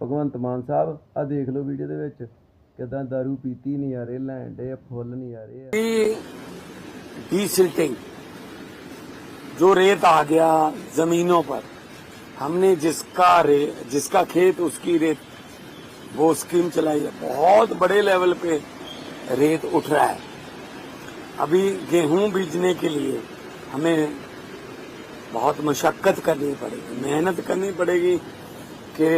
ਭਗਵੰਤ ਮਾਨ ਸਾਹਿਬ ਆ ਦੇਖ ਲਓ ਵੀਡੀਓ ਦੇ ਵਿੱਚ ਕਿਦਾਂ दारू ਪੀਤੀ ਨਜ਼ਾਰੇ ਲੈਣ ਡੇ ਫੁੱਲ ਨਜ਼ਾਰੇ ਆ डीसिल्टिंग जो रेत आ गया जमीनों पर हमने जिसका रे जिसका खेत उसकी रेत वो स्कीम चलाई है बहुत बड़े लेवल पे रेत उठ रहा है अभी गेहूं बीजने के लिए हमें बहुत मशक्कत करनी पड़ेगी मेहनत करनी पड़ेगी कि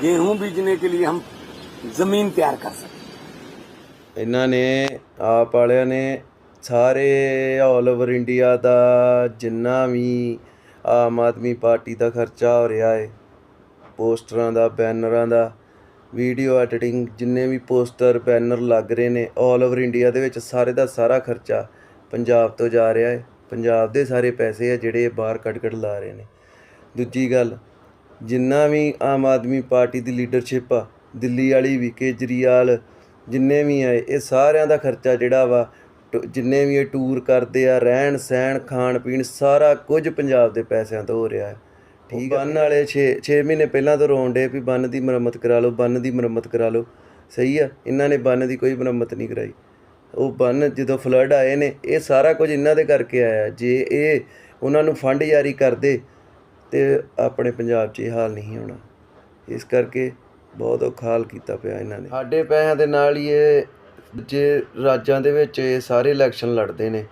गेहूं बीजने के लिए हम जमीन तैयार कर सकें ਇਹਨਾਂ ਨੇ ਆਪ ਵਾਲਿਆਂ ਨੇ ਸਾਰੇ ਆਲ ਓਵਰ ਇੰਡੀਆ ਦਾ ਜਿੰਨਾ ਵੀ ਆਮ ਆਦਮੀ ਪਾਰਟੀ ਦਾ ਖਰਚਾ ਹੋ ਰਿਹਾ ਹੈ ਪੋਸਟਰਾਂ ਦਾ ਬੈਨਰਾਂ ਦਾ ਵੀਡੀਓ ਐਡੀਟਿੰਗ ਜਿੰਨੇ ਵੀ ਪੋਸਟਰ ਬੈਨਰ ਲੱਗ ਰਹੇ ਨੇ ਆਲ ਓਵਰ ਇੰਡੀਆ ਦੇ ਵਿੱਚ ਸਾਰੇ ਦਾ ਸਾਰਾ ਖਰਚਾ ਪੰਜਾਬ ਤੋਂ ਜਾ ਰਿਹਾ ਹੈ ਪੰਜਾਬ ਦੇ ਸਾਰੇ ਪੈਸੇ ਆ ਜਿਹੜੇ ਇਹ ਬਾਹਰ ਕੱਢ ਕੱਢ ਲਾ ਰਹੇ ਨੇ ਦੂਜੀ ਗੱਲ ਜਿੰਨਾ ਵੀ ਆਮ ਆਦਮੀ ਪਾਰਟੀ ਦੀ ਲੀਡਰਸ਼ਿਪ ਆ, ਦਿੱਲੀ ਵਾਲੀ ਵੀ, ਕੇਜਰੀਵਾਲ, ਜਿੰਨੇ ਵੀ ਆਏ ਇਹ ਸਾਰਿਆਂ ਦਾ ਖਰਚਾ ਜਿਹੜਾ ਵਾ, ਟ- ਜਿੰਨੇ ਵੀ ਇਹ ਟੂਰ ਕਰਦੇ ਆ, ਰਹਿਣ ਸਹਿਣ, ਖਾਣ ਪੀਣ, ਸਾਰਾ ਕੁਝ ਪੰਜਾਬ ਦੇ ਪੈਸਿਆਂ ਤੋਂ ਹੋ ਰਿਹਾ ਹੈ। ਠੀਕ ਆ। ਬੰਨ ਵਾਲੇ 6 6 ਮਹੀਨੇ ਪਹਿਲਾਂ ਤੋਂ ਰੋਣ ਡੇ ਵੀ ਬੰਨ ਦੀ ਮੁਰੰਮਤ ਕਰਾ ਲਓ, ਬੰਨ ਦੀ ਮੁਰੰਮਤ ਕਰਾ ਲਓ। ਸਹੀ ਆ। ਇਹਨਾਂ ਨੇ ਬੰਨ ਦੀ ਕੋਈ ਮੁਰੰਮਤ ਨਹੀਂ ਕਰਾਈ। ਉਹ ਬੰਨ ਜਦੋਂ ਫਲੱਡ ਆਏ ਨੇ, ਇਹ ਸਾਰਾ ਕੁਝ ਇਹਨਾਂ ਦੇ ਕਰਕੇ ਆਇਆ। ਜੇ ਇਹ ਉਹਨਾਂ ਨੂੰ ਫੰਡ ਜਾਰੀ ਕਰਦੇ ਤੇ ਆਪਣੇ ਪੰਜਾਬ 'ਚ ਇਹ ਹਾਲ ਨਹੀਂ ਹੋਣਾ। ਇਸ ਕਰਕੇ ਬਹੁਤ ਔਖਾ ਹਾਲ ਕੀਤਾ ਪਿਆ ਇਹਨਾਂ ਨੇ। ਸਾਡੇ ਪੈਸਿਆਂ ਦੇ ਨਾਲ ਹੀ ਇਹ ਜੇ ਰਾਜਾਂ ਦੇ ਵਿੱਚ ਇਹ ਸਾਰੇ ਇਲੈਕਸ਼ਨ ਲੜਦੇ ਨੇ,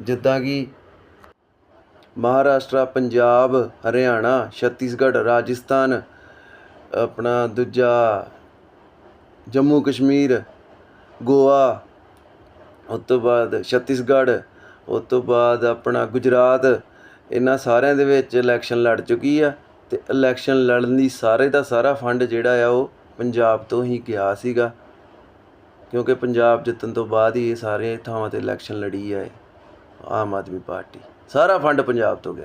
ਜਿੱਦਾਂ ਕਿ ਮਹਾਰਾਸ਼ਟਰ, ਪੰਜਾਬ, ਹਰਿਆਣਾ, ਛੱਤੀਸਗੜ੍ਹ, ਰਾਜਸਥਾਨ, ਆਪਣਾ ਦੂਜਾ ਜੰਮੂ ਕਸ਼ਮੀਰ, ਗੋਆ, ਉਸ ਤੋਂ ਬਾਅਦ ਛੱਤੀਸਗੜ੍ਹ, ਉਸ ਤੋਂ ਬਾਅਦ ਆਪਣਾ ਗੁਜਰਾਤ ਇਹਨਾਂ ਸਾਰਿਆਂ ਦੇ ਵਿੱਚ ਇਲੈਕਸ਼ਨ ਲੜ ਚੁੱਕੀ ਆ ਤੇ ਇਲੈਕਸ਼ਨ ਲੜਨ ਦੀ ਸਾਰੇ ਦਾ ਸਾਰਾ ਫੰਡ ਜਿਹੜਾ ਆ ਉਹ ਪੰਜਾਬ ਤੋਂ ਹੀ ਗਿਆ ਸੀਗਾ। ਕਿਉਂਕਿ ਪੰਜਾਬ ਜਿੱਤਣ ਤੋਂ ਬਾਅਦ ਹੀ ਇਹ ਸਾਰੇ ਥਾਵਾਂ ਤੇ ਇਲੈਕਸ਼ਨ ਲੜੀ ਆ ਆਮ ਆਦਮੀ ਪਾਰਟੀ। ਸਾਰਾ ਫੰਡ ਪੰਜਾਬ ਤੋਂ ਗਿਆ।